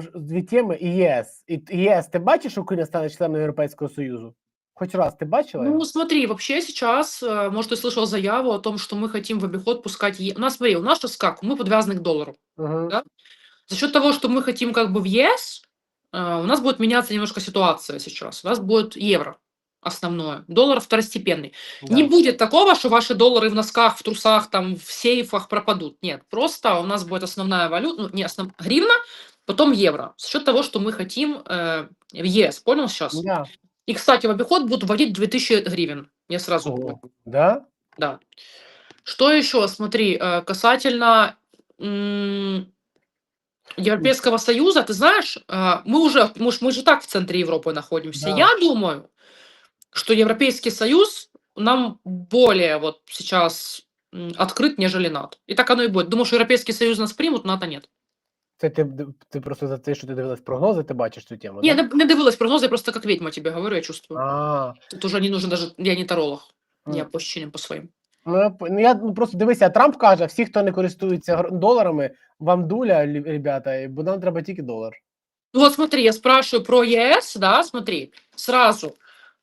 ж дві теми і ЄС. І і ЄС, ти бачиш, що Україна стане членом Європейського Союзу? Хоч раз ти бачила? його? Ну, смотри, вообще сейчас, э, может, ты слышал заяву о том, что мы хотим в обиход пускать... Е... У нас, смотри, у нас сейчас как? Мы подвязаны к доллару. Мгм. да? За счет того, что мы хотим как бы в ЕС, э, у нас будет меняться немножко ситуация сейчас. У нас будет евро основное, доллар второстепенный. Да. Не будет такого, что ваши доллары в носках, в трусах, там, в сейфах пропадут. Нет, просто у нас будет основная валюта, ну, не основ... гривна, потом евро. За счет того, что мы хотим э, в ЕС. Понял сейчас? Да. И, кстати, в обиход будут вводить 2000 гривен. Я сразу говорю. Да? Да. Что еще? Смотри, э, касательно Европейского Союза, ты знаешь, э, мы уже, мы, мы же так в центре Европы находимся. Да. Я думаю, что Европейский Союз нам более вот сейчас открыт, нежели НАТО. И так оно и будет. Думаю, что Европейский Союз нас примут, НАТО нет. Це ти, ти просто за те, що ти дивилась прогнози, ти бачиш цю тему. Да? не, не дивилась прогнозы, я просто как ведьма тебе говорю, я чувствую. А, Тут уже не нужен даже, я не таролог. Я по ощущениям по своим. ну, я, ну, ну, просто дивися, Трамп каже, всі, хто не користується доларами, вам дуля, ребята, бо нам треба тільки долар. Ну Вот смотри, я спрашиваю про ЕС, да, смотри, сразу.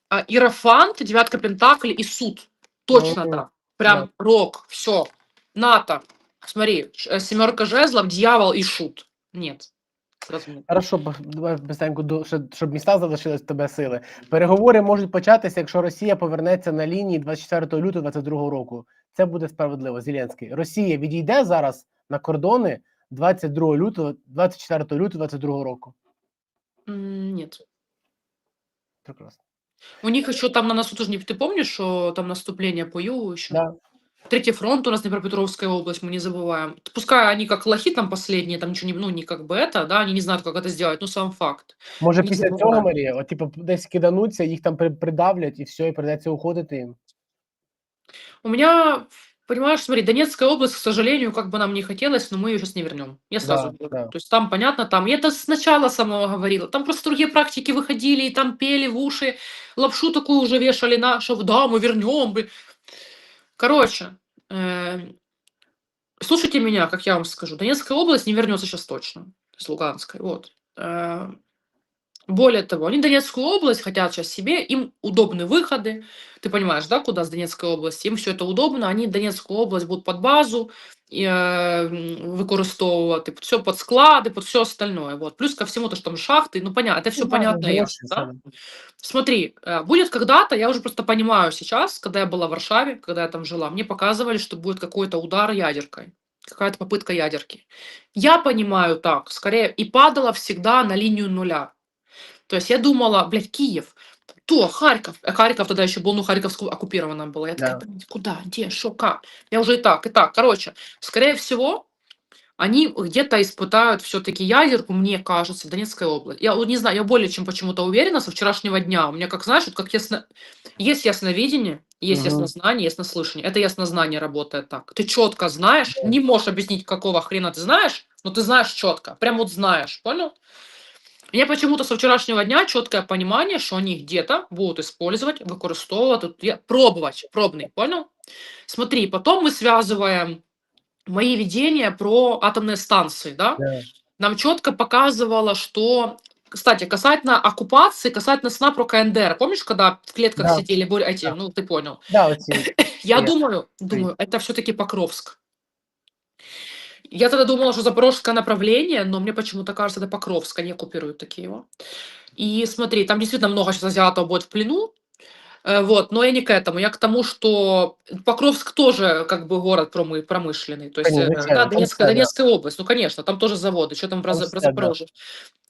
А, Иерофант, девятка Пентаклей и суд. Точно Ну, так. Прям да. рок, все. НАТО. Смотри, семерка жезлов, дьявол и шут. Нет. Хорошо, давай быстренько, щоб міста залишились в тебе сили. Переговори можуть початися, якщо Росія повернеться на лінії 24 лютого 22 року. Це буде справедливо. Зеленський. Росія відійде зараз на кордони 22 лютого, 24 лютого 22 року. Нет. Прекрасно. У них еще там на носу тоже не... Ты помнишь, что там наступление по югу еще? Да. Третий фронт у нас Днепропетровская область, мы не забываем. Пускай они как лохи там последние, там ничего не, ну, не как бы это, да, они не знают, как это сделать, ну, сам факт. Може, Не після забувай. цього Марія, от, типу, десь кидануться, їх там при- придавлять і все, і придеться уходити їм. У меня, понимаешь, смотри, Донецкая область, к сожалению, как бы нам не хотелось, но мы ее сейчас не вернем. Я сразу Да, говорю. да. То есть там, понятно, там, я это сначала самого говорила, там просто другие практики выходили, и там пели в уши, лапшу такую уже вешали на, что да, мы вернем. блин. Короче, слушайте меня, как я вам скажу, Донецкая область не вернется сейчас точно, с Луганской, вот. более того, они Донецкую область хотят сейчас себе, им удобны выходы, ты понимаешь, да, куда с Донецкой области, им все это удобно, они Донецкую область будут под базу і, е, м, використовувати, все під склади, під все остальное. Вот. Плюс ко всему, то, что там шахты, ну, понятно, это все Ну, да, понятно и гроші, ясно, да? все. Смотри, э, будет когда-то, я уже просто понимаю сейчас, когда я была в Варшаве, когда я там жила, мне показывали, что будет какой-то удар ядеркой, какая-то попытка ядерки. Я понимаю так, скорее, и падала всегда на линию нуля. То есть я думала, блядь, Киев, то, Харьков. А Харьков тогда еще был, ну, Харьков ску- оккупирована была. Я такая, Да. блядь, куда, где, что, как? Я уже и так, и так. Короче, скорее всего, они где-то испытают все-таки ядерку, мне кажется, в Донецкой области. Я вот не знаю, я более чем почему-то уверена со вчерашнего дня. У меня, как знаешь, вот как ясно... есть ясновидение, есть Мгм. яснознание, яснослышание. Это яснознание работает так. Ты четко знаешь, Да. не можешь объяснить, какого хрена ты знаешь, но ты знаешь четко. Прям вот знаешь, понял? Меня почему-то со вчерашнего дня четкое понимание, что они где-то будут использовать, выкористовывать, пробовать, пробный, понял? Смотри, потом мы связываем мои видения про атомные станции, да? Да. Нам четко показывало, что кстати, касательно оккупации, касательно сна про КНДР. Помнишь, когда в клетках Да. сидели эти, Да. ну ты понял. Да, оці. Я думаю, думаю, это все-таки Покровск. Я тогда думала, что Запорожское направление, но мне почему-то кажется, это Покровск, они оккупируют такие его. И смотри, там действительно много сейчас азиатов будет в плену, Э, вот, но я не к этому, я к тому, что Покровск тоже как бы город промы- промышленный, то есть, Конечно, э, звичайно, да, Донецкая, да. Донецкая область, ну, конечно, там тоже заводы, что там про, про все, да. Запорожье.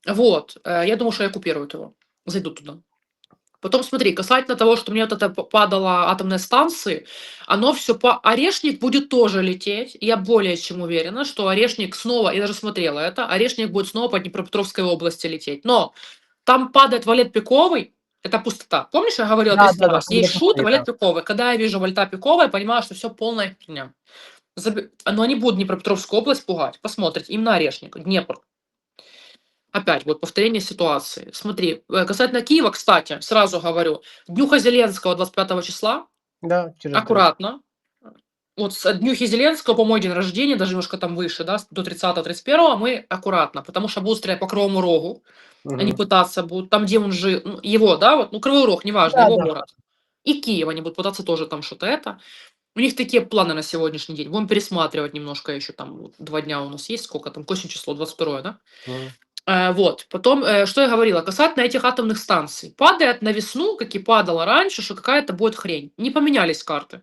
Вот, э, я думаю, что оккупируют его, зайдут туда. Потом смотри, касательно того, что мне вот это падало атомные станции, оно все по... Орешник будет тоже лететь. Я более чем уверена, что Орешник снова, я даже смотрела это, Орешник будет снова по Днепропетровской области лететь. Но там падает Валет Пиковый, это пустота. Помнишь, я говорила Да, 200 да, да, раз? Есть это шут, пустота. Валет Пиковый. Когда я вижу Вальта Пикова, я понимаю, что все полная фигня. Заби- Но они будут Днепропетровскую область пугать. Посмотрите, именно Орешник, Днепр. Опять вот повторение ситуации. Смотри, э, касательно Киева, кстати, сразу говорю, Днюха Зеленского 25 числа, Да, через аккуратно. вот с днюхи Зеленского по мой день рождения, даже немножко там выше, да, до 30-31, мы аккуратно, потому что будут стрелять по Кривому Рогу, Мгм. они пытаться будут, там, где он жил, ну, его, да, вот, ну, Кривой Рог, неважно, Да, его да. город. И Киев, они будут пытаться тоже там что-то это. У них такие планы на сегодняшний день. Будем пересматривать немножко еще там, два дня у нас есть, сколько там, сегодня число, 22 да? Мгм. Э, вот, потом, э, что я говорила, касательно этих атомных станций. Падает на весну, как и падало раньше, что какая-то будет хрень. Не поменялись карты.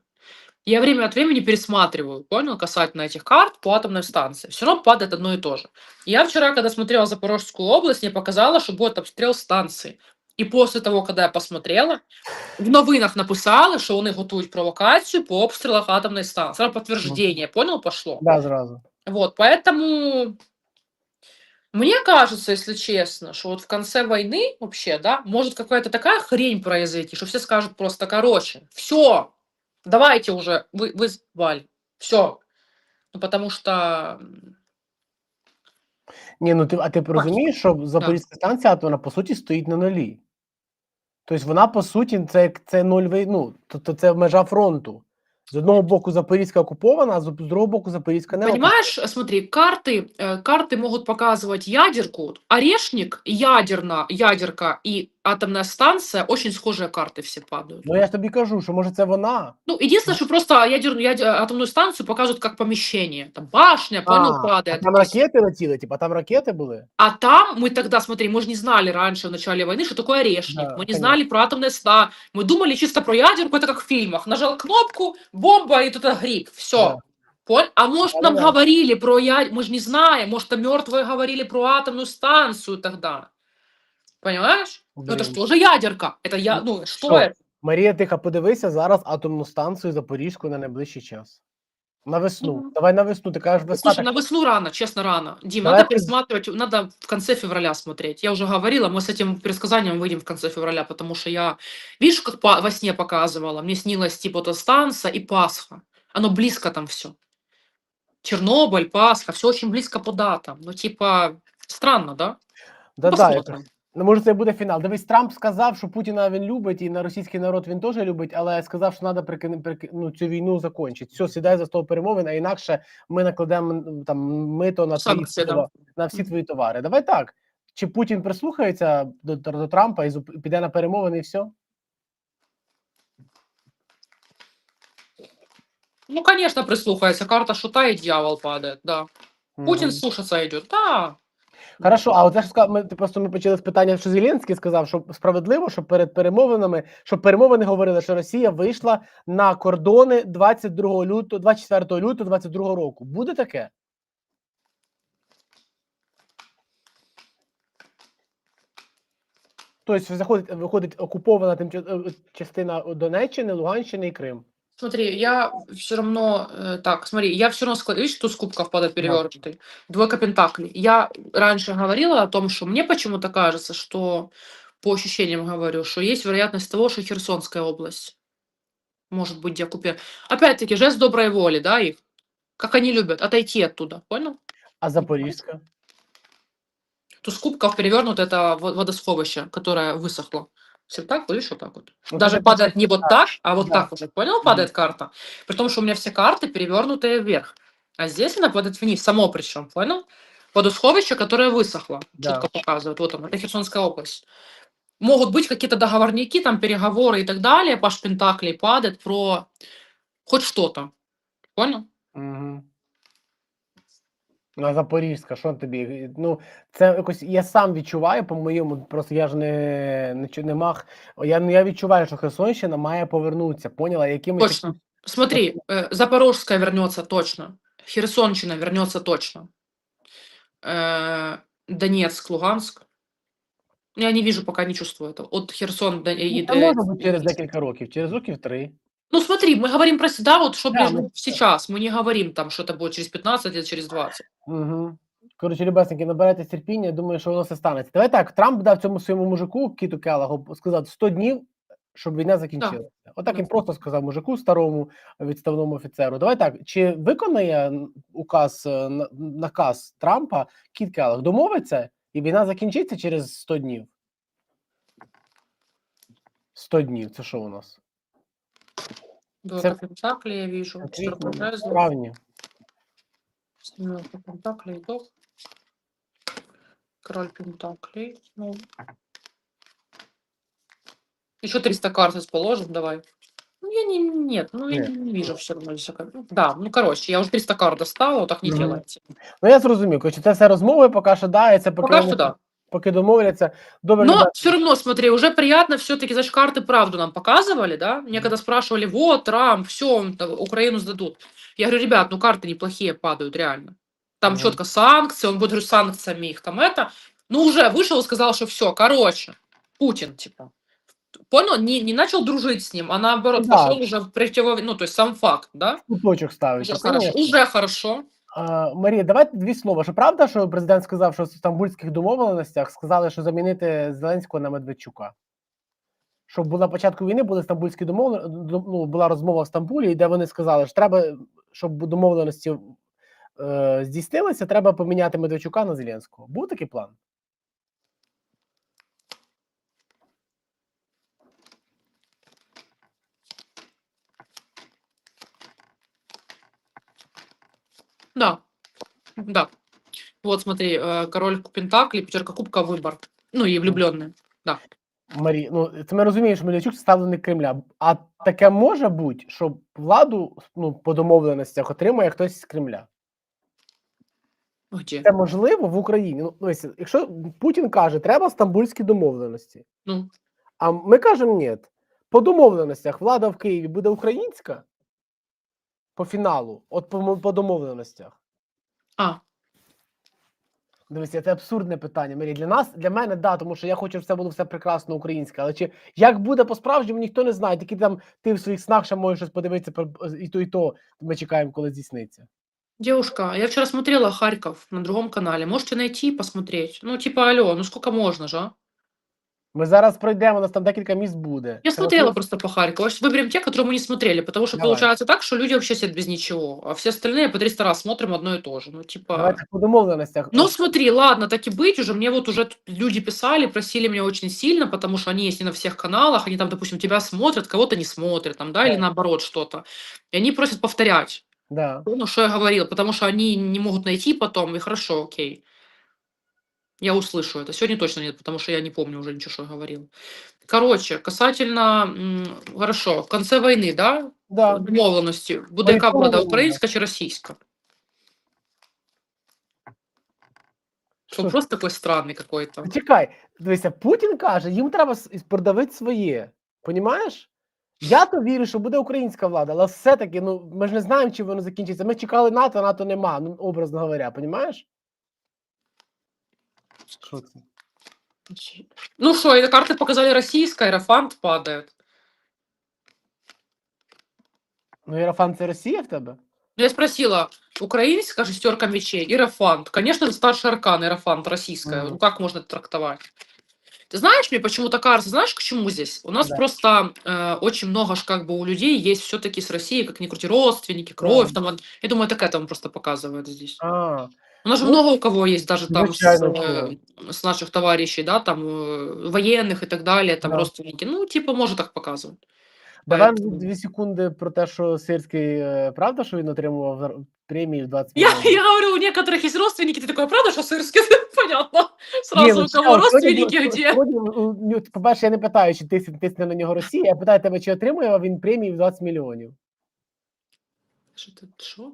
Я время от времени пересматриваю, понял, касательно этих карт по атомной станции. Все равно падает одно и то же. Я вчера, когда смотрела Запорожскую область, мне показало, что будет обстрел станции. І після того, коли я посмотрела, в новинах написали, що вони готують провокацію по обстрілах атомної станції. Сразу підтвердження, понял, пошло. Да, зразу. Вот, поэтому мне кажется, если честно, что вот в конце войны вообще, да, может какая-то такая хрень произойти, что все скажут просто, короче, все, давайте уже, вы, вызвали, все. Ну, потому что м, Ні, ну ти, а ти розумієш, що Запорізька станція атомна по суті стоїть на нулі. Тобто вона по суті це, це нульовий, ну, тобто це межа фронту. З одного боку Запорізька окупована, а з з другого боку Запорізька не окупована. Понимаешь, смотри, карты, э, карты могут показывать ядерку. Вот Орешник, ядерна, ядерка и Атомная станция очень схожие карты все падают. Ну я ж тобі кажу, що може це вона. Ну, единственное, что просто ядерную, ядер- атомную станцию показывают как помещение. Там башня, понял, А, а падает. там ракети летіли, типа там ракети були. А там мы тогда, смотри, мы же не знали раньше, в начале войны, что такое орешник. Да, мы не конечно. знали про атомные ста. Мы думали чисто про ядерку, это как в фильмах. Нажал кнопку, бомба, и тут гриб. Все. Да. А может, нам Да-да-да. говорили про ядерку, мы же не знаем, может, там мертвые говорили про атомную станцию тогда. Понимаешь? Ну, это Блин. же тоже ядерка. Это я, ну, что что? это? Марія, тихо, подивися зараз атомну станцію Запорізьку на найближчий час. На весну. Мгм. Давай на весну. Ти кажеш весна. Слушай, так- на весну рано, честно, рано. Дим, Давай надо ты- пересматривать, надо в конце февраля смотреть. Я уже говорила, мы с этим предсказанием выйдем в конце февраля, потому что я, видишь, как по- во сне показывала, мне снилось типа вот эта станция и Пасха. Оно близко там все. Чернобыль, Пасха, все очень близко по датам. Ну, типа, странно, да? Да, да, Посмотрим. Ну, може, це буде фінал. Дивись, Трамп сказав, що Путіна він любить, і на російський народ він теж любить, але сказав, що треба прикин... прики- ну, цю війну закінчити. Все, сідай за стол перемовин, а інакше ми накладемо там мито на твої на всі твої товари. Давай так. Чи Путін прислухається до, до, Трампа і зуп- піде на перемовини і все? Ну, конечно, прислухается. Карта шута и дьявол падает, да. Путин Мгм. слушаться идет, да. Хорошо, а от я ж ми просто ми почали з питання, що Зеленський сказав, що справедливо, що перед перемовинами, щоб перемовини говорили, що Росія вийшла на кордони 22 лютого, 24 лютого 22 року. Буде таке? Тобто заходить, виходить окупована е, частина Донеччини, Луганщини і Крим. Смотри, я все равно, э, так, смотри, я все равно складываю, видишь, туз кубков падает перевернутый, двойка пентаклей. Я раньше говорила о том, что мне почему-то кажется, что, по ощущениям говорю, что есть вероятность того, что Херсонская область может быть деоккупирована. Опять-таки, жест доброй воли, да, их, как они любят, отойти оттуда, понял? А Запорізька? Туз кубков перевернут это во- водосховище, которое высохло. Все так, видишь, вот так вот. Ну, Даже это падает не вот да, так, а вот да. так уже. Понял, падает карта? При том, что у меня все карты перевернутые вверх. А здесь она падает вниз, само причем, понял? Водосховище, которое высохло. Да. Четко показывает. Вот оно, это Херсонская область. Могут быть какие-то договорники, там переговоры и так далее. Паш Пентаклей падает про хоть что-то. Понял? Угу. Ну, а Запорізька, що тобі? Ну, це якось я сам відчуваю, по-моєму, просто я ж не, не, чу- не мах. Я, ну, я відчуваю, що Херсонщина має повернутися. Поняла, якимось Точно. Смотри, э, Запорожская вернется точно. Херсонщина вернется точно. Э, Донецк, Луганск. Я не вижу, пока не чувствую этого. От Херсон до... и- Ну, э, це може бути через декілька років, через років три. Ну смотри, мы говорим про себя, вот что Да, ближе мы- сейчас. Мы не говорим там, что это будет через 15 лет, через 20. Угу. Коротше, любесники, набирайтесь терпіння, думаю, що воно все станеться. Давай так, Трамп дав цьому своєму мужику, Кіту Келлагу, сказав 100 днів, щоб війна закінчилася. Отак Да. він просто сказав мужику, старому відставному офіцеру. Давай так, чи виконає н- указ, е, на- наказ Трампа Кіт Келлаг, домовиться, і війна закінчиться через 100 днів? 100 днів, це що у нас? Двойка Пентаклей я вижу. Отлично. Справні. Семерка Пентаклей, дох. Король Пентаклей. Ну. Еще 300 карт расположим, давай. Ну, я не, нет, ну, я не вижу все ну, Да, ну, короче, я уже 300 карт достала, так не Мгм. делайте. Ну я зрозумів, коротше, це все розмови, поки що да, і це поки, вони- что да. поки домовляться. Добре, Но ребята, все равно, смотри, уже приятно все-таки, значит, карты правду нам показывали, да? Мне когда спрашивали, вот, Трамп, все, Украину сдадут. Я говорю, ребят, ну карты неплохие падают, реально. Там Мгм. четко санкции, он будет говорю, санкциями их там это. Ну, уже вышел и сказал, что все, короче, Путин, типа. Понял? Не, не начал дружить с ним, а наоборот, Да. пошел уже в противо... Ну, то есть сам факт, да? куточок ставить. Уже Це, хорошо. конечно. Уже хорошо. Марія, давайте дві слова. Що правда, що президент сказав, що в стамбульських домовленостях сказали, що замінити Зеленського на Медведчука? Щоб була початку війни, були стамбульські домовленості, ну, була розмова в Стамбулі, де вони сказали, що треба, щоб домовленості е, здійснилися, треба поміняти Медведчука на Зеленського. Був такий план? Да. Да. Вот смотри, э, король Пентакли, пятерка кубка, выбор. Ну, и влюбленные. Марі, ну це ми розуміємо, що Медведчук ставленик Кремля. А таке може бути, що владу ну, по домовленостях отримує хтось з Кремля. Где? Це можливо в Україні. Ну, дивися, якщо Путін каже, треба стамбульські домовленості, Ну, а ми кажемо ні. По домовленостях влада в Києві буде українська по фіналу, от по, мо- по домовленостях. а, Дивись, це абсурдне питання. Марі. Для нас, для мене, да, тому що я хочу, щоб це було все прекрасно українське. Але чи як буде по-справжньому, ніхто не знає. Тільки там ти в своїх снах ще можеш щось подивитися про і то, і то. Ми чекаємо, коли здійсниться. девушка, я вчера смотрела Харьков на другом канале. Можете найти и посмотреть. Ну, типа, алло, ну сколько можно же, а? Ми зараз пройдемо, у нас там декілька місць буде. Я Це смотрела от- просто по Харькову. Сейчас Выберем те, которые мы не смотрели, потому что Давай. получается так, что люди вообще сидят без ничего, а все остальные по 300 раз смотрим одно и то же. Ну, типа... Давайте по домовленостях. Ну, смотри, ладно, так и быть уже. Мне вот уже тут люди писали, просили меня очень сильно, потому что они есть не на всех каналах, они там, допустим, тебя смотрят, кого-то не смотрят, там, да, или Да. наоборот что-то. И они просят повторять. Да. Ну, что я говорил, потому что они не могут найти потом, и хорошо, окей. Я услышу это. Сегодня точно нет, потому что я не помню уже ничего, что я говорил. Короче, касательно, м, хорошо, в конце войны, да, Да. домовленості, буде яка влада, Орієнтовно, українська чи російська? Что, Що ж, просто такой странный какой-то. Чекай, дивися, Путін каже, їм треба с- продавити своє. Понімаєш? Я то вірю, що буде українська влада, але все-таки, ну ми ж не знаємо, чи воно закінчиться. Ми чекали НАТО, НАТО нема, ну образно говоря, понімаєш? Що це? Ну что, эти карты показали российская, Аэрофант падает. Ну, Єрофан, це Росія в тебе? Ну, Я спросила, украинская шестерка мечей, Иерофант. Конечно же, старший аркан, Иерофант, российская. Мгм. Ну, как можно это трактовать? Ты знаешь, мне почему-то кажется, знаешь, к чему здесь? У нас Да. просто э, очень много ж как бы у людей есть все-таки с Россией, как ни крути, родственники, кровь. Да. Там, я думаю, это к этому просто показывает здесь. А, У нас же Ну, много у кого есть даже там с, звичайно, э, с наших товарищей, да, там э, военных и так далее, там Да. родственники. Ну, типа, может так показывать. давай Поэтому- дві секунди про те, що Сирський, е, правда, що він отримував зар- премію в 20 Я, мільйонів? я говорю, у некоторых есть родственники, ты такой, «А правда, что сырский? Понятно. Ні, Сразу ну, у чекай, кого сьогодні було- родственники где? сьогодні, ну, ну, По-перше, я не питаю, чи тисне, тисне на нього Росія, я питаю тебе, чи отримує він премію в 20 мільйонів. Что ты, что?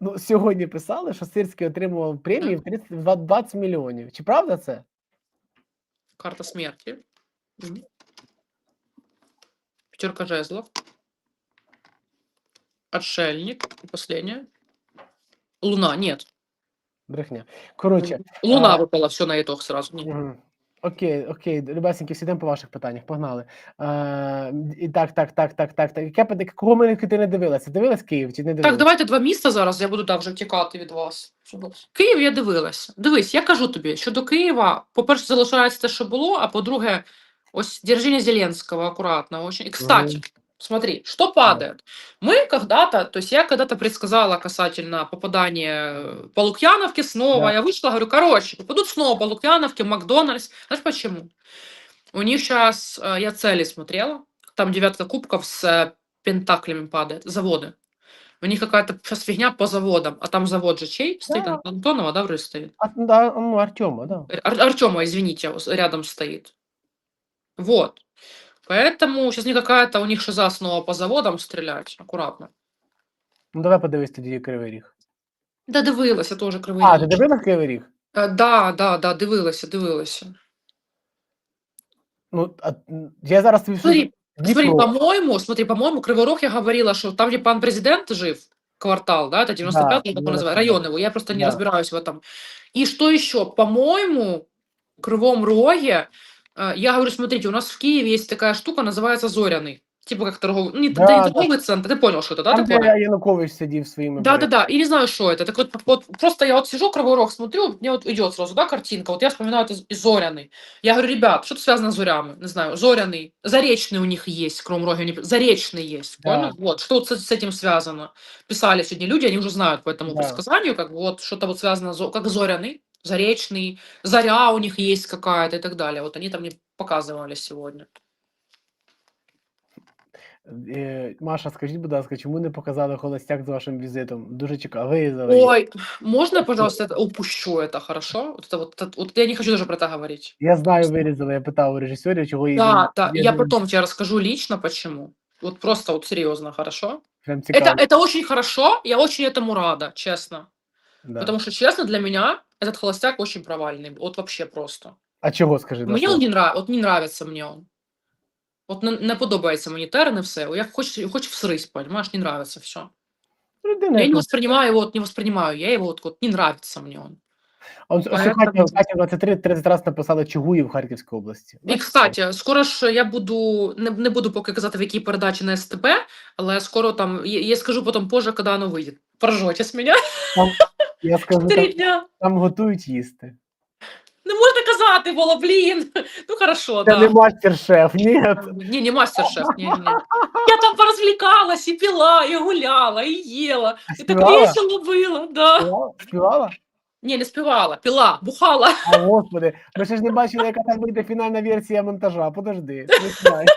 Ну, сьогодні писали, що Сирський отримував премію в 30, в 20 мільйонів. Чи правда це? Карта смерти. Мгм. Пятерка жезлов. Отшельник. И последняя. Луна, нет. Брехня. Коротше, Луна а- выпала, все на итог сразу. Нет. Мгм. Окей, окей, любесеньки, сідемо по ваших питаннях, погнали. Е, і так, так, так, так, так, так. Яке питання, кого ми ти не дивилася? Дивилась Київ чи не дивилась? Так, давайте два міста зараз, я буду так вже втікати від вас. Київ я дивилася. Дивись, я кажу тобі, що до Києва, по-перше, залишається те, що було, а по-друге, ось держіння Зеленського акуратно. Очень. І, кстати, Мгм. Смотри, что падает. Мы когда-то, то есть я когда-то предсказала касательно попадания э, по Лукьяновке снова, Да. я вышла, говорю, короче, попадут снова по Лукьяновке, в Макдональдс. Знаешь почему? У них сейчас, я цели смотрела, там девятка кубков с э, пентаклями падает. Заводы. У них какая-то сейчас фигня по заводам. А там завод же чей стоит? Да. Антонова, да, вроде стоит? А, да, ну, Артема, да. Ар- Артема, извините, рядом стоит. Вот. Поэтому сейчас не какая-то у них шиза снова по заводам стрелять. Аккуратно. Ну давай подивись тоді Кривий Ріг. Да, дивилася теж кривий. А, Ріг. ти дивилась Кривий Ріг? Е, Да, да, да, дивилася, дивилася. Ну, а, м, я зараз тобі Смотри, щось- Смотри, Дніпро. по-моему, смотри, по-моему, Кривой Рог я говорила, что там, где пан президент жив, квартал, да, это 95 Да, как он да, называется, да. район его, я просто не Да. разбираюсь в этом. И что еще? По-моему, в Кривом Роге, э, я говорю, смотрите, у нас в Киеве есть такая штука, называется Зоряный. Типа как торговый, ну, не, Да, да, не да. торговый центр, ты понял, что это, да, Там, такое? де Янукович сидів своїми. Да, да, да. И не знаю, что это. Так вот, вот просто я вот сижу, Кривой Рог смотрю, мне вот идет сразу, да, картинка. Вот я вспоминаю это из Зоряный. Я говорю, ребят, что-то связано с Зорями. Не знаю, Зоряный. Заречный у них есть, в Кривом Роге. они- Заречный есть, Да. понял? Вот, что вот с, с этим связано. Писали сегодня люди, они уже знают по этому Да. предсказанию, как бы вот что-то вот связано, зо- как Зоряный, Заречный, Заря у них есть какая-то и так далее. Вот они там мне показывали сегодня. Е, Маша, скажіть, будь ласка, чому не показали холостяк з вашим візитом? Дуже чекав. Вирізали. їх. Ой, можно я, пожалуйста, это, упущу это, хорошо? Вот это вот, это- вот я не хочу даже про это говорить. Я знаю, вирізали. Я питав у режисерів, чого її. Да, не- да, я я не- потом тебе расскажу лично, почему. Вот просто вот серьезно, хорошо? Прям цікаво. Это, это очень хорошо, я очень этому рада, честно. Да. Потому что, честно, для меня этот холостяк очень провальный. Вот вообще просто. А чого скажи? Мені он не нравится, от не нравится мне он. От не, не подобається мені терен і все. Я хочу, хочу всрись, понимаешь, не нравится все. Людина, Я не воспринимаю его, вот не воспринимаю, я его вот, вот не нравится мне он. А ось- ось Поэтому- Катя, Катя 23 30 разів написала Чугуїв в Харківській області. І, кстати, скоро ж я буду, не, не буду поки казати, в якій передачі на СТБ, але скоро там, я, я скажу потім позже, коли воно вийде. Поржете з мене Я скажу, три там, дня. там готують їсти. Не можна казати було, блін. Ну хорошо, Це да. не мастер-шеф, ні. Ні, не мастер-шеф, ні, ні. Я там порозвлікалась, і пила, і гуляла, і їла. І так весело було, да. Співала? Співала? Ні, не співала, пила, бухала. А, господи, ми ще ж не бачили, яка там вийде фінальна версія монтажа. Подожди, не знаю.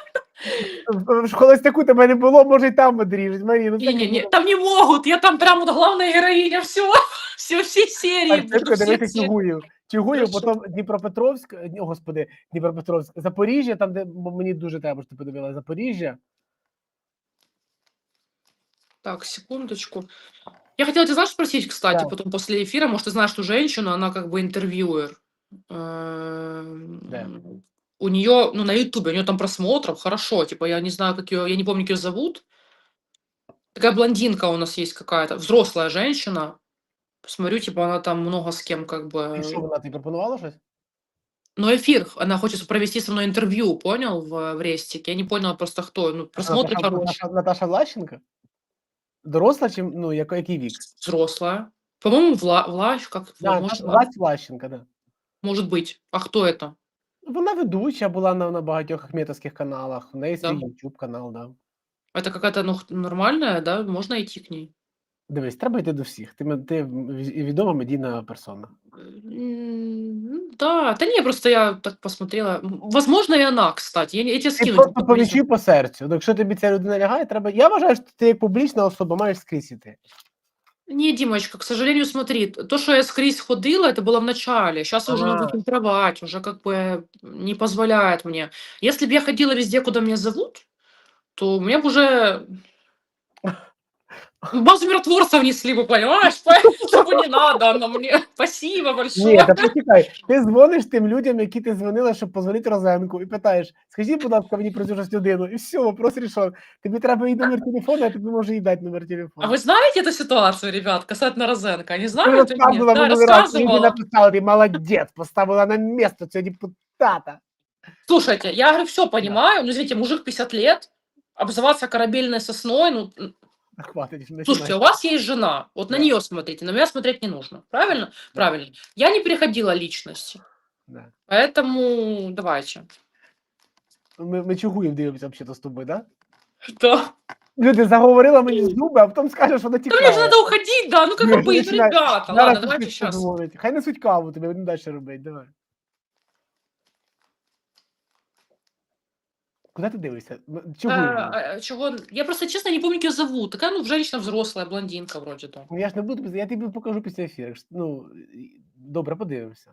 В холостяку тебе не було, може і там одріжуть. Марі, ну Ні, ні, ні, там не можуть, я там прямо от главна героїня, все, все, всі серії. Буду, всі дивитися серії. Чугуїв. Чугуїв, потім Дніпропетровськ, о, господи, Дніпропетровськ, Запоріжжя, там, де мені дуже треба, щоб ти подивилася, Запоріжжя. Так, секундочку. Я хотела тебя, знаешь, спросить, кстати, Да. потом после эфира, может, ты знаешь ту женщину, она как бы интервьюер. Эм, Да. У нее, ну, на Ютубе, у нее там просмотров, хорошо, типа, я не знаю, как ее, я не помню, как ее зовут. Такая блондинка у нас есть какая-то, взрослая женщина. Посмотрю, типа, она там много с кем, как І бы... що вона тобі пропонувала щось? Но эфир, она хочет провести со мной интервью, понял, в, в Рестике. Я не поняла просто кто. Ну, просмотры Наташа, хорошие. Наташа, Наташа Влащенко? Доросла чи ну, яко- який вік? Взрослая. По-моему, Вла, Вла, как, Да, может, Наташа- Власть Влащенко, да. может быть. А кто это? Вона ведуча була на, на багатьох ахметовських каналах. У неї свій Да. YouTube канал, да. Это какая-то ну, х- нормальная, да? Можно идти к ней? Дивись, треба йти до всіх. Ти, ме- ти ві- відома медійна персона. М, ну Да, да не, просто я так посмотрела. М, Возможно, и она, кстати. Я, не- я тебе Ти скину. просто типа, по признак. вічі і по серцю. Ну, Якщо тобі ця людина лягає, треба. Я вважаю, що ти як публічна особа маєш скрізь іти. Не, Димочка, к сожалению, смотри, т- то, что я скрізь ходила, это было в начале. Сейчас уже надо А. фильтровать, уже как бы не позволяет мне. Если бы я ходила везде, куда меня зовут, то мне бы уже базу миротворцев несли бы, понимаешь? Поэтому не надо оно мне. Спасибо Ні, большое. та почекай. Ти дзвониш тим людям, які ти дзвонила, щоб позвонити Розенку, і питаєш: скажіть, будь ласка, мені про цю ж людину. І все, вопрос рішен. Тобі треба їй номер телефону, а тобі може їй дати номер телефону. А вы знаете эту ситуацию, ребят, касательно Розенко? Не Ти знают или нет? розказувала Да, минулий раз, люди рассказывала. написали, ти молодець, поставила на місце цього депутата. Слушайте, я говорю, все понимаю, ну, извините, мужик 50 лет, обзываться корабельной сосной, ну, м, Та Хватить, починай. слушайте, у вас есть жена, вот на Да. нее смотрите, на меня смотреть не нужно, правильно? Правильно. Я не переходила личности, Да. поэтому давайте. Ми, ми чугуємо дивимося взагалі з тобою, да? Да. Люди заговорила мені зуби, а потім скаже, що вона Да мне же тікає. надо уходить, да, ну как Не, бы быть, начинай. ребята, Зараз ладно, тобі давайте хтось сейчас. подзвонить. Хай несуть каву, тобі будемо далі робити, давай. Куди ти дивишся? М, Чого? А, а, чего? Я просто, честно, не помню, как ее зовут. Такая, ну, женщина взрослая, блондинка вроде там. Ну, Я ж не буду, я тобі покажу після ефіру. Ну, добре, подивимося.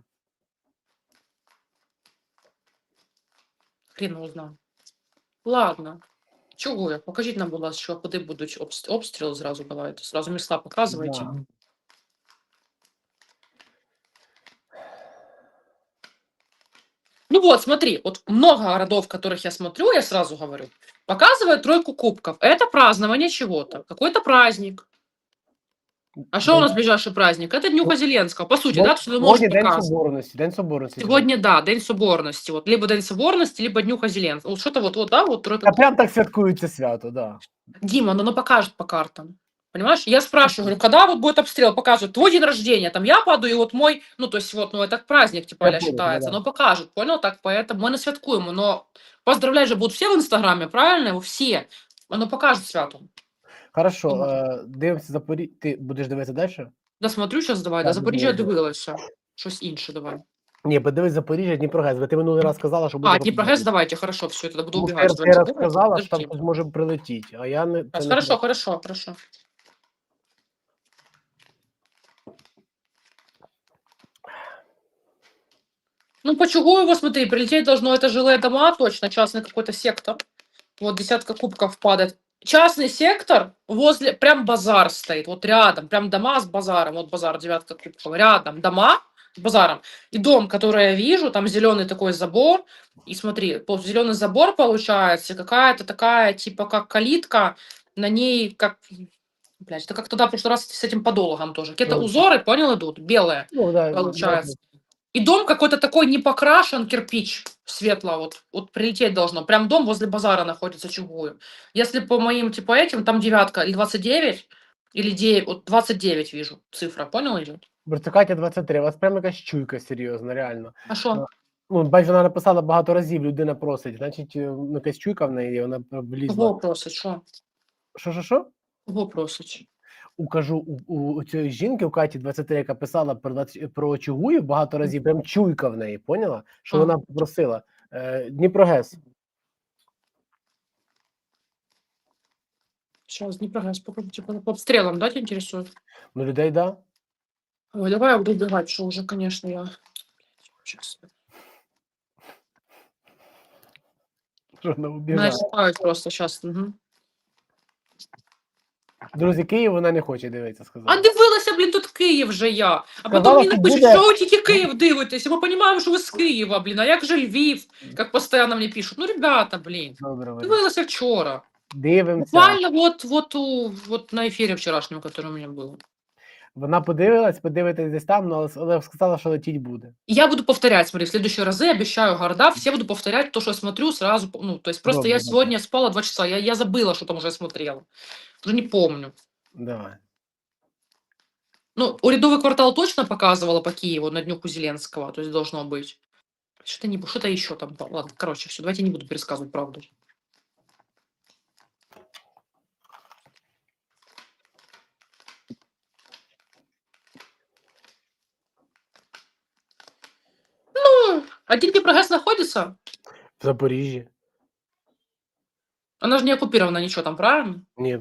Хрен его знаю. Ладно. Чого я? Покажіть нам, будь ласка, куди будуть обс- обстріли зразу давайте. Зразу міста показуйте. Да. Ну вот, смотри, вот много городов, которых я смотрю, я сразу говорю, показывают тройку кубков. Это празднование чего-то, какой-то праздник. А что у нас ближайший праздник? Это Днюха Зеленского. По сути, Бо- да, что ты Сьогодні можешь День показывать. Соборності. День Соборності. Сегодня, да, День Соборности. Вот, либо День Соборности, либо Днюха Зеленского. Вот что-то вот, вот, да, вот тройка Та прям так святкують це свято, да. Дима, ну, ну покажет по картам. Понимаешь? Я спрашиваю, говорю, когда вот будет обстрел? Показывают, твой день рождения, там я падаю, и вот мой, ну, то есть вот, ну, это праздник, типа, Я а понял, считается. да-да. Но покажут, понял? Так, поэтому мы насвяткуем, но поздравлять же будут все в Инстаграме, правильно? Все. Оно покажет святу. Хорошо, Думаю. е, дивимося Запорі... Ти будеш дивитися далі? Да смотрю сейчас давай, Так, да, Запоріжжя я добре. дивилася. Щось інше давай. Ні, подивись Запоріжжя, Дніпрогес, бо ти минулий раз сказала, що буде. А, Дніпрогес, давайте, хорошо, все, тогда буду Ну, ти, убегать. ти раз сказала, що там Подожди. хтось може прилетіти, а я не... це Раз, не Хорошо, так. хорошо, хорошо. Ну, по Чугуеву, смотри, прилететь должно, это жилые дома, точно, частный какой-то сектор. Вот десятка кубков падает. Частный сектор возле, прям базар стоит, вот рядом, прям дома с базаром, вот базар, девятка кубков, рядом дома с базаром. И дом, который я вижу, там зеленый такой забор, и смотри, зеленый забор получается, какая-то такая, типа, как калитка, на ней, как, блядь, это как тогда в прошлый раз с этим подологом тоже. Какие-то Мгм. узоры, понял, идут, белые. Ну, да, получается. И дом какой-то такой не покрашен, кирпич светло, вот, вот прилететь должно. Прям дом возле базара находится, чугую. Если по моим, типа, этим, там девятка или 29, или 9, вот 29 вижу, цифра, понял, идет? Берцикаті 23, у вас прям якась чуйка серйозна, реально. А что? Ну, Ну, бач, вона написала багато разів, людина просить, значить, е, ну, якась чуйка в неї, є, вона влізла. Кого просить, что? Що, що, що? Кого просить? Укажу у, у, у цієї жінки, у Каті 23, яка писала про, 20 про Чугуїв багато разів, прям чуйка в неї, поняла? Що вона попросила. Е, Дніпрогес. Сейчас, не прогресс, по, типа, по обстрелам, да, тебя интересует? Ну, людей, да. Ой, давай я буду убегать, что уже, конечно, я... Сейчас. Що вона убігає. Просто сейчас. Угу. Друзі, Київ вона не хоче дивитися, А дивилася, блін, тут Київ же я. А потім мені що напишуть, буде- що ви тільки Київ дивитесь. І ми розуміємо, що ви з Києва, блін. А як же Львів? Як постійно мені пишуть. Ну, ребята, блін. Добре, Дивилася вчора. Дивимося. Буквально вот, вот, у, вот на ефірі вчорашньому, який у мене був. Вона подивилась, подивитись десь там, ну, але, але сказала, що летіть буде. Я буду повторять, смотри, в следующие разы обещаю города, все буду повторять то, что я смотрю сразу, ну, то есть просто Добре, я добре. сегодня спала два часа, я, я забыла, что там уже смотрела. Уже не помню. Давай. Ну, урядовый квартал точно показывала по Киеву на днюху Зеленского, то есть должно быть. Что-то не, что-то еще там. было. Ладно, короче, все, давайте не буду пересказывать правду. Ну, один Днепрогэс находится, В Запоріжжі. она же не оккупирована ничего там, правильно? Ні.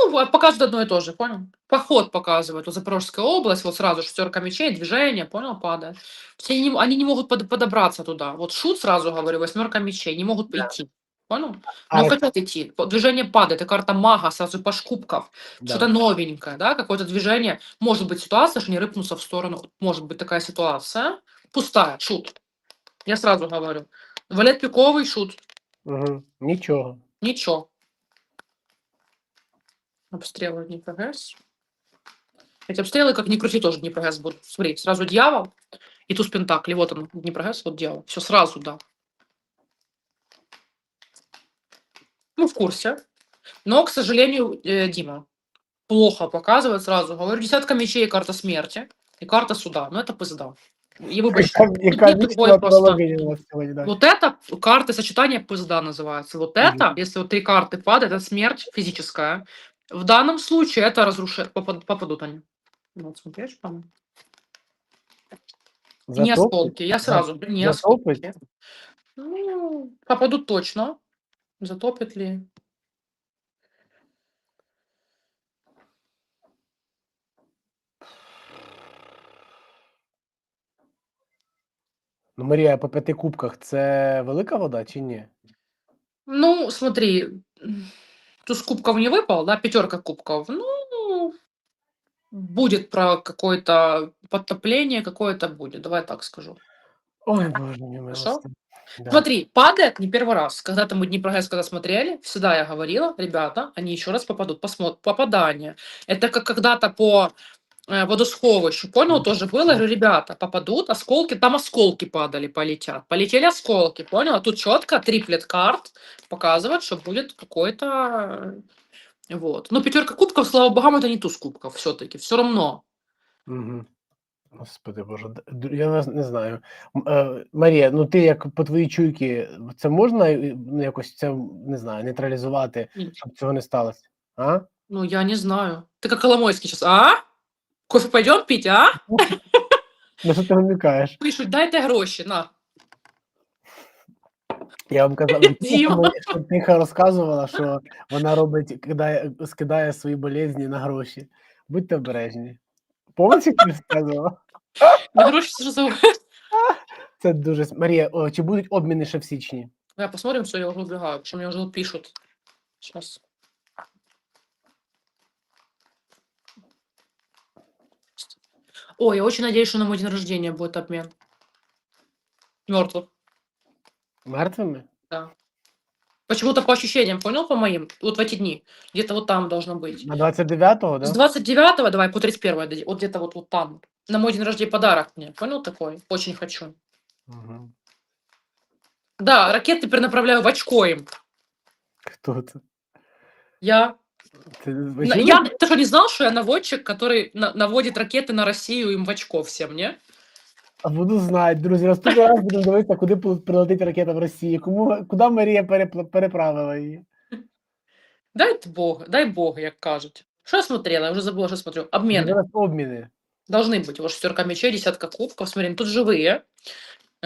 Ну, вот одно и то же, понял? Поход показывают. Вот Запорожская область, вот сразу шестерка мечей, движение, понял, падает. Все не, они не могут под- подобраться туда. Вот шут, сразу говорю, восьмерка мечей, не могут Да. идти. Понял? А, Но хотят идти. Движение падает, и карта мага, сразу паш кубков. да. Что-то новенькое, да, какое-то движение. Может быть ситуация, что не рыпнуться в сторону. Может быть такая ситуация. Пустая, шут. Я сразу говорю. Валет пиковый, шут. Угу. Нічого. Ничего. Обстрелы Днепрогэс. Эти обстрелы, как ни крути, тоже Днепрогэс будут. Смотри, сразу дьявол и туз пентаклей. Вот он, Днепрогэс, вот дьявол. Все сразу, да. Ну, в курсе. Но, к сожалению, э, Дима, плохо показывает сразу. Говорю, десятка мечей и карта смерти. И карта суда. Ну, это пизда. И выбачь. Яка, яка нет вічна другої просто. аналогія у вас сьогодні, да. Вот это карты сочетания пизда называется. Вот Мгм. это, если вот три карты падают, это смерть физическая. В данном случае это разрушение, попадут они. Вот смотришь, по Не осколки, я сразу, блин, не затопить? осколки. Ну, попадут точно. Затопит ли? Ну, Марія, по п'яти кубках це велика вода чи ні? Ну, смотри, туз кубков не выпал, да, пятерка кубков. Ну, будет про какое-то подтопление, какое-то будет, давай так скажу. Ой, боже мій Хорошо? Да. Смотри, падает не первый раз. Когда-то мы Днепрогэс, когда смотрели, всегда я говорила, ребята, они еще раз попадут. Посмотрят. Попадание. Это как когда-то по водосховищу, понял, тоже было. Я говорю, ребята, попадут, осколки, там осколки падали, полетят. Полетели осколки, понял? А тут четко триплет карт показывает, что будет какой-то... э, Вот. Но пятерка кубков, слава богам, это не туз кубков все-таки. Все равно. Угу. Господи Боже, д- д- я вас не знаю. М, е, Марія, ну ти як по твоїй чуйки, це можна е, ну, якось це не знаю, нейтралізувати, Ні. щоб цього не сталося? А? Ну, я не знаю. Ты как Коломойский сейчас, а? Кофе пойдем пить, а? На що ти намікаєш? Пишуть, дайте гроші, на. Я вам казав, Діма. що тихо розказувала, що вона робить, кидає, скидає свої болезні на гроші. Будьте обережні. Ти розказувала? На гроші це ж за... Це дуже с- Марія, о, чи будуть обміни ще в січні? Я посмотрим, все, я уже убегаю, что мне уже тут пишут. Ой, я очень надеюсь, что на мой день рождения будет обмен. Мертвых, Мертвими? да. Почему-то по ощущениям, понял, по моим? Вот в эти дни. Где-то вот там должно быть. На 29-го, С да? 29 давай, по 31 дадим. Вот где-то вот, вот там. На мой день рождения подарок мне. Понял такой? Очень хочу. Угу. Да, ракеты перенаправляю в очко им. Хто це? Я Ти, ви На- чули? Я, ты что, не знал, что я наводчик, который на- наводит ракеты на Россию им в очко всем, не? А буду знати, друзі. Наступний раз будемо дивитися, куди пол- прилетить ракета в Росії. Кому куди Марія перепла- переправила її? Дай т Бог, дай Бог, як кажуть. Что я смотрела? Я уже забыла, что смотрю. Обмены. Зараз обміни. Должны быть. Вот шестерка мечей, десятка кубков. Смотри, ну тут живые.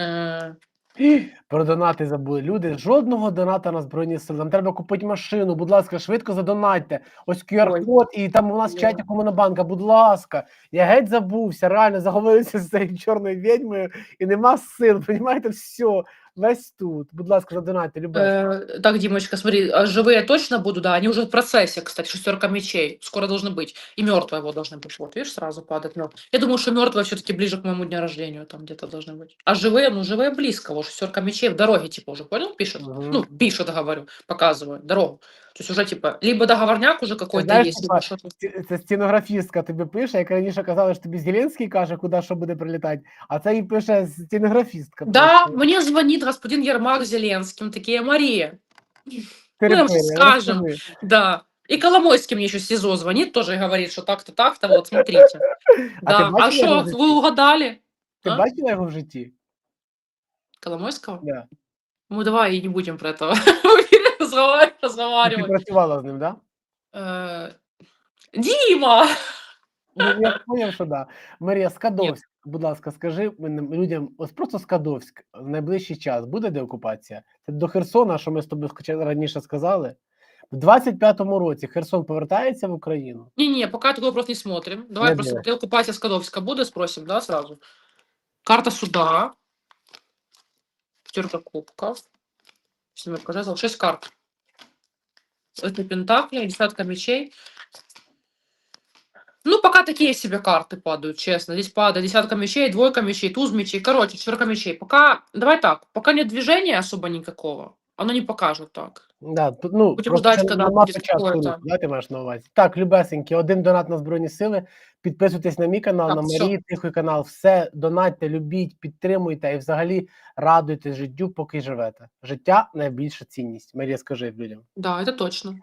Э, Про донати забули. Люди, жодного доната на Збройні Сили. Нам треба купити машину. Будь ласка, швидко задонатьте. Ось QR-код, і там у нас в чаті Комунобанка. Будь ласка. Я геть забувся, реально заговорився з цією чорною відьмою, і нема сил. Понімаєте, все, весь тут. Будь ласка, задонатьте, любе. э, так, Димочка, смотри, а живые точно будут, да, они уже в процессе, кстати, шестерка мечей, скоро должны быть. И мертвые вот должны быть. Вот, видишь, сразу падает мертвый. Я думаю, что мертвые все-таки ближе к моему дню рождения там где-то должны быть. А живые, ну, живые близко, вот шестерка мечей в дороге, типа, уже, понял, пишет? Мгм. Ну, пишет, говорю, показываю, дорогу. То есть уже, типа, либо договорняк уже какой-то знаешь, есть, типа, либо что-то. Ці- Це стенографістка тобі пише, як раніше казали, що тобі Зеленський каже, куди що буде прилітати, а це їй пише стенографістка. Да, просто. мне звонит господин Ермак Зеленский, он такие, Мария, Терпение, ну, скажем. да. И Коломойский мне еще СИЗО звонит, тоже говорит, что так-то, так-то, вот, смотрите. А Да, а что, вы угадали? Ти а? бачила його в житті? Коломойского? Да. Ну, давай и не будем про это разговаривать. Ти працювала з ним, да? Э, Дима! Ну, я зрозумів, що да. Марія Скадовськ, будь ласка, скажи людям, ось просто Скадовськ, в найближчий час буде деокупація? Це до Херсона, що ми з тобою хоча- раніше сказали. В 25-му році Херсон повертається в Україну. Не-не, пока такой вопрос не смотрим. Давай Не просто делай. стрелку Пася Скадовска будет, спросим, да, сразу. Карта суда. Пятерка кубков. Шесть карт. Это пентакли, десятка мечей. Ну, пока такие себе карты падают, честно. Здесь падает десятка мечей, двойка мечей, туз мечей. Короче, четверка мечей. Пока, давай так, пока нет движения особо никакого, оно не покажет так. Да, тут, ну, Будемо просто ждать, коли нема буде початку какое-то. да, ти маєш на увазі. Так, любесенькі, один донат на Збройні Сили. Підписуйтесь на мій канал, Так, на. Марії Тихий канал. Все, донатьте, любіть, підтримуйте і взагалі радуйтесь життю, поки живете. Життя найбільша цінність. Марія, скажи людям. Да, это точно.